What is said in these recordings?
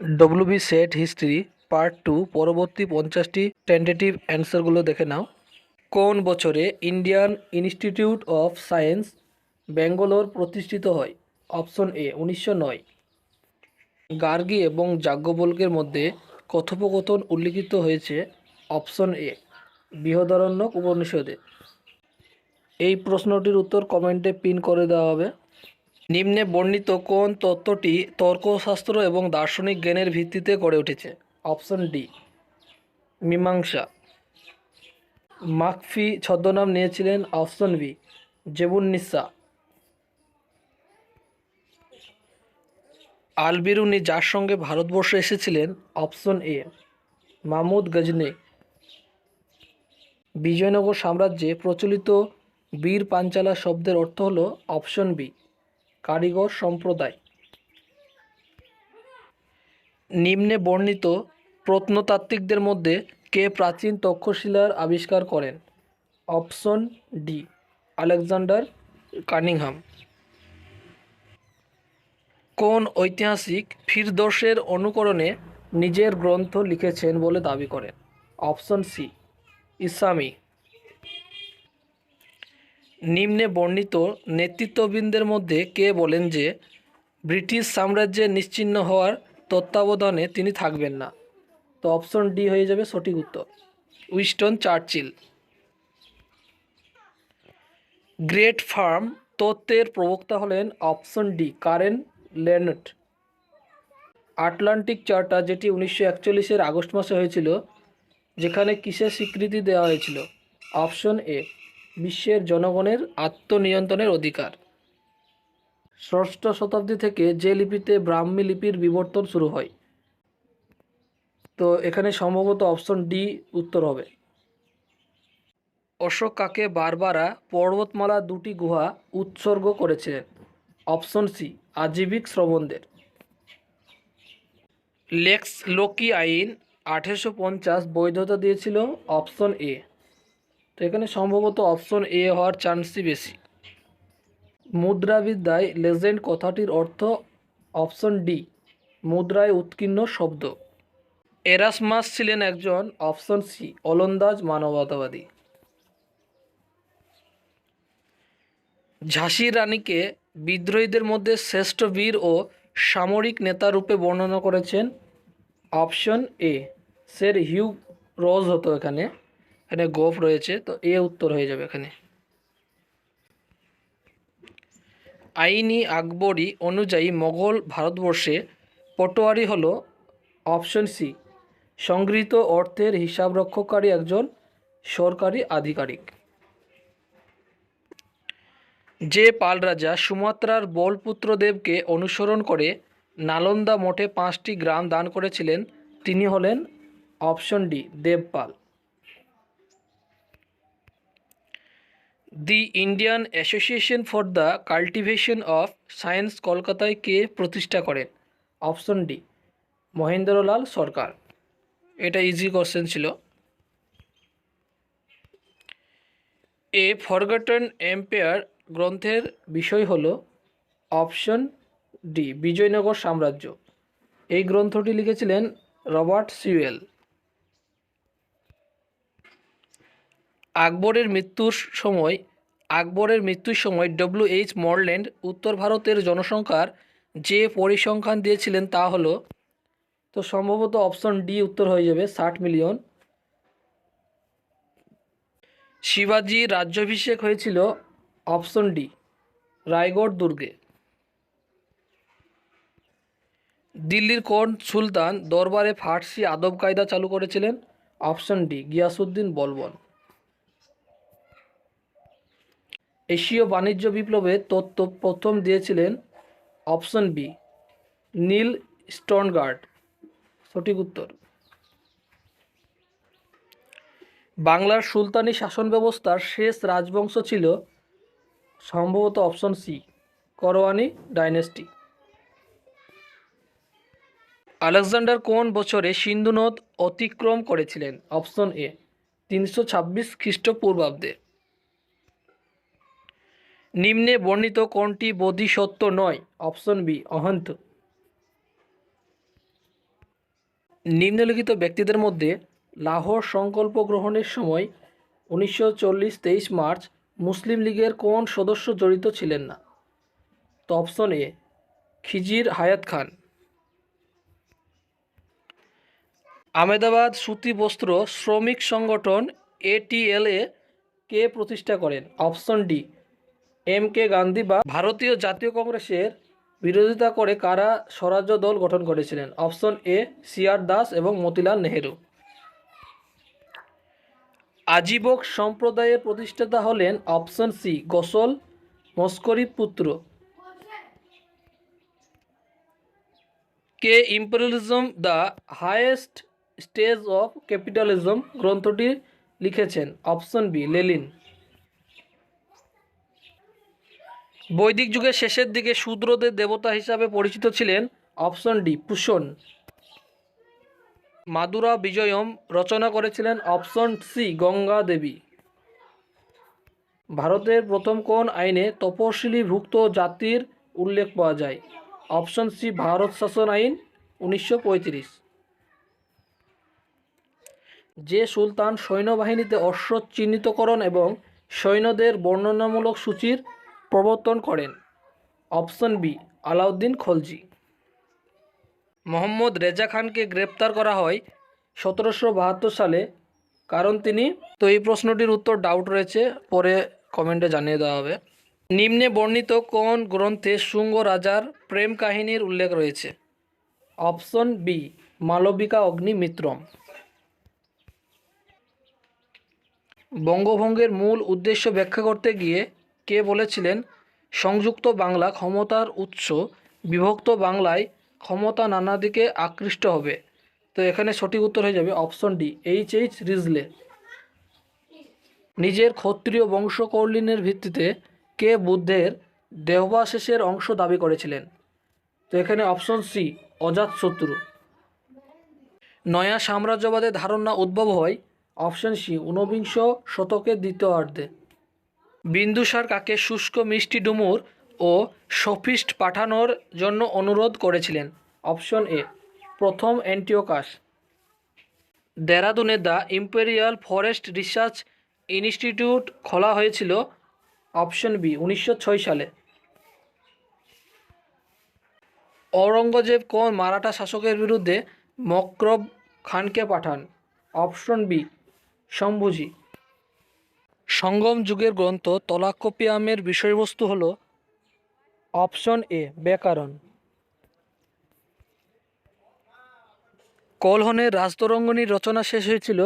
WB set history part two পরবর্তী পঞ্চাশটি tentative অ্যান্সারগুলো দেখে নাও। কোন বছরে Indian Institute of Science Bangalore প্রতিষ্ঠিত হয়? অপশন এ উনিশশো নয়। গার্গী এবং যাজ্ঞবল্কের মধ্যে কথোপকথন উল্লিখিত হয়েছে। অপশন এ বৃহদারণ্যক উপনিষদে। এই প্রশ্নটির উত্তর কমেন্টে পিন করে দেওয়া হবে। নিম্নে বর্ণিত কোন তত্ত্বটি তর্কশাস্ত্র এবং দার্শনিক জ্ঞানের ভিত্তিতে গড়ে উঠেছে? অপশন ডি, মীমাংসা। মাকফি ছদ্মনাম নিয়েছিলেন অপশন বি, জেবুন্নিসা। আল বিরুনি যার সঙ্গে ভারতবর্ষে এসেছিলেন? Option A Mahmud Ghazni. Bijoynagar সাম্রাজ্যে প্রচলিত বীর পাঞ্চালা শব্দের অর্থ হল অপশন বি। কারিগর সম্প্রদায়। নিম্নে বর্ণিত প্রত্নতাত্ত্বিকদের মধ্যে কে প্রাচীন তক্ষশিলার আবিষ্কার করেন? অপশন ডি, আলেকজান্ডার কানিংহাম কোন ঐতিহাসিক ফিরদোসের অনুকরণে নিজের গ্রন্থ লিখেছেন বলে দাবি করেন? Option C, Isami. নিম্নে বর্ণিত নেতৃত্ববৃন্দের মধ্যে কে বলেন যে, ব্রিটিশ সাম্রাজ্যের নিশ্চিহ্ন হওয়ার তত্ত্বাবধানে তিনি থাকবেন না? তো অপশন ডি হয়ে যাবে সঠিক উত্তর। Winston Churchill. গ্রেট ফার্ম তত্ত্বের প্রবক্তা হলেন অপশন ডি কারেন লেনট আটলান্টিক চার্টার, যেটি উনিশশো একচল্লিশের আগস্ট মাসে হয়েছিল, যেখানে কিসের স্বীকৃতি দেওয়া হয়েছিল? অপশন এ বিশ্বের জনগণের আত্মনিয়ন্ত্রণের অধিকার। ষষ্ঠ শতাব্দী থেকে যে লিপিতে ব্রাহ্মী লিপির বিবর্তন শুরু হয়। তো এখানে সম্ভবত অপশন ডি উত্তর হবে। অশোক কাকে বারবারা পর্বতমালা দুটি গুহা উৎসর্গ করেছিলেন? অপশন সি, আজীবিক শ্রবণদের। লেক্স লোকি আইন আঠেরোশো পঞ্চাশ বৈধতা দিয়েছিল অপশন এ। তো এখানে সম্ভবত অপশন এ হওয়ার চান্সই বেশি। মুদ্রাবিদ্যায় লেজেন্ড কথাটির অর্থ অপশন ডি মুদ্রায় উৎকীর্ণ শব্দ। এরাসমাস ছিলেন একজন অপশন সি অলন্দাজ মানবতাবাদী। ঝাঁসির রানীকে বিদ্রোহীদের মধ্যে শ্রেষ্ঠ বীর ও সামরিক নেতা রূপে বর্ণনা করেছেন option A sir Hugh Rose হতো এখানে। এখানে গোফ রয়েছে, তো এ উত্তর হয়ে যাবে এখানে। আইনি আকবরী অনুযায়ী মোগল ভারতবর্ষে পটোয়ারি হল অপশন সি, সংগৃহীত অর্থের হিসাবরক্ষকারী একজন সরকারি আধিকারিক। যে পাল রাজা সুমাত্রার বলপুত্রদেবকে অনুসরণ করে নালন্দা মঠে পাঁচটি গ্রাম দান করেছিলেন, তিনি হলেন option D, Devapala. The Indian Association for the Cultivation of Science কলকাতায় কে প্রতিষ্ঠা করেন? Option D, Mahendralal Sarkar. এটা ইজি কোশ্চেন ছিল। এ ফরগটন এম্পায়ার গ্রন্থের বিষয় হল অপশন ডি, বিজয়নগর সাম্রাজ্য। এই গ্রন্থটি লিখেছিলেন রবার্ট সিউয়েল। আকবরের মৃত্যুর সময়, আকবরের মৃত্যুর সময় ডব্লিউ এইচ মরল্যান্ড উত্তর ভারতের জনসংখ্যার যে পরিসংখ্যান দিয়েছিলেন তা হলো, তো সম্ভবত অপশন ডি উত্তর হয়ে যাবে, ষাট মিলিয়ন। শিবাজি রাজ্যাভিষেক হয়েছিল অপশন ডি, রায়গড় দুর্গে। দিল্লির কোন সুলতান দরবারে ফার্সি আদব কায়দা চালু করেছিলেন? Option D Ghiyasuddin Balban. এশীয় বাণিজ্য বিপ্লবে তত্ত্ব প্রথম দিয়েছিলেন অপশন বি, নীল স্টনগার্ড সঠিক উত্তর। বাংলার সুলতানি শাসন ব্যবস্থার শেষ রাজবংশ ছিল সম্ভবত option C, Karrani dynasty. Alexander কোন বছরে সিন্ধু নদ অতিক্রম করেছিলেন? অপশন এ, তিনশো ছাব্বিশ খ্রিস্টপূর্বাব্দে। নিম্নে বর্ণিত কোনটি বোধিসত্ত্ব নয়? অপশন বি, অহন্ত। নিম্নলিখিত ব্যক্তিদের মধ্যে লাহোর সংকল্প গ্রহণের সময় উনিশশো চল্লিশ তেইশ মার্চ মুসলিম লীগের কোন সদস্য জড়িত ছিলেন না? তো অপশন এ, খিজির হায়াত খান। আহমেদাবাদ সুতি বস্ত্র শ্রমিক সংগঠন এটিএলএ কে প্রতিষ্ঠা করেন? Option D M K Gandhi বা ভারতীয় জাতীয় কংগ্রেসের বিরোধিতা করে কারা স্বরাজ্য দল গঠন করেছিলেন? অপশন এ সিআর দাস এবং মতিলাল নেহেরু। আজীবক সম্প্রদায়ের প্রতিষ্ঠাতা হলেন অপশন সি, গোসল মস্করি পুত্র। কে imperialism, the highest stage of capitalism গ্রন্থটি লিখেছেন? Option B, Lenin. বৈদিক যুগের শেষের দিকে শূদ্রদের দেবতা হিসাবে পরিচিত ছিলেন অপশন ডি পুষণ মাদুরা বিজয়ম রচনা করেছিলেন অপশন সি, গঙ্গা দেবী। ভারতের প্রথম কোন আইনে তপশিলীভুক্ত জাতির উল্লেখ পাওয়া যায়? অপশন সি, ভারত শাসন আইন, উনিশশো পঁয়ত্রিশ। যে সুলতান সৈন্যবাহিনীতে অশ্ব চিহ্নিতকরণ এবং সৈন্যদের বর্ণনামূলক সূচির প্রবর্তন করেন। Option B, Alauddin Khalji. Mohammad Reza খানকে গ্রেপ্তার করা হয় সতেরোশো বাহাত্তর সালে, কারণ তিনি, তো এই প্রশ্নটির উত্তর ডাউট রয়েছে, পরে কমেন্টে জানিয়ে দেওয়া হবে। নিম্নে বর্ণিত কোন গ্রন্থে শুঙ্গ রাজার প্রেম কাহিনীর উল্লেখ রয়েছে? Option B, Malavika Agnimitram. বঙ্গভঙ্গের মূল উদ্দেশ্য ব্যাখ্যা করতে গিয়ে কে বলেছিলেন, সংযুক্ত বাংলা ক্ষমতার উৎস, বিভক্ত বাংলায় ক্ষমতা নানা দিকে আকৃষ্ট হবে। তো এখানে সঠিক উত্তর হয়ে যাবে option D H H Risley নিজের ক্ষত্রিয় বংশকৌলিনের ভিত্তিতে কে বুদ্ধের দেহবাশেষের অংশ দাবি করেছিলেন? তো এখানে অপশন সি অজাতশত্রু নয়া সাম্রাজ্যবাদের ধারণা উদ্ভব হয় অপশন সি, ঊনবিংশ শতকের দ্বিতীয়ার্ধে। বিন্দুসার কাকে শুষ্ক মিষ্টি ডুমুর ও সফিস্ট পাঠানোর জন্য অনুরোধ করেছিলেন? অপশন এ, প্রথম Antiochus. দেরাদুনে the Imperial Forest Research Institute খোলা হয়েছিল। অপশন বি, উনিশশো ছয় সালে। ঔরঙ্গজেব কোন মারাঠা শাসকের বিরুদ্ধে মক্রব খানকে পাঠান? Option B, Shambhuji. সঙ্গম যুগের গ্রন্থ তলাক্কপিয়ামের বিষয়বস্তু হল অপশন এ, ব্যাকরণ। কলহনের রাজতরঙ্গনীর রচনা শেষ হয়েছিল।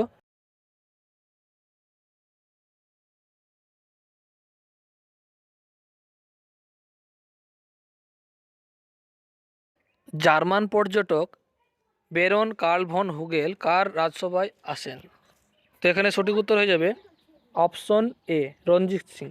জার্মান পর্যটক বেরন কার্ল ভন হুগেল কার রাজসভায় আসেন? তো এখানে সঠিক উত্তর হয়ে যাবে অপশন এ রঞ্জিত সিং।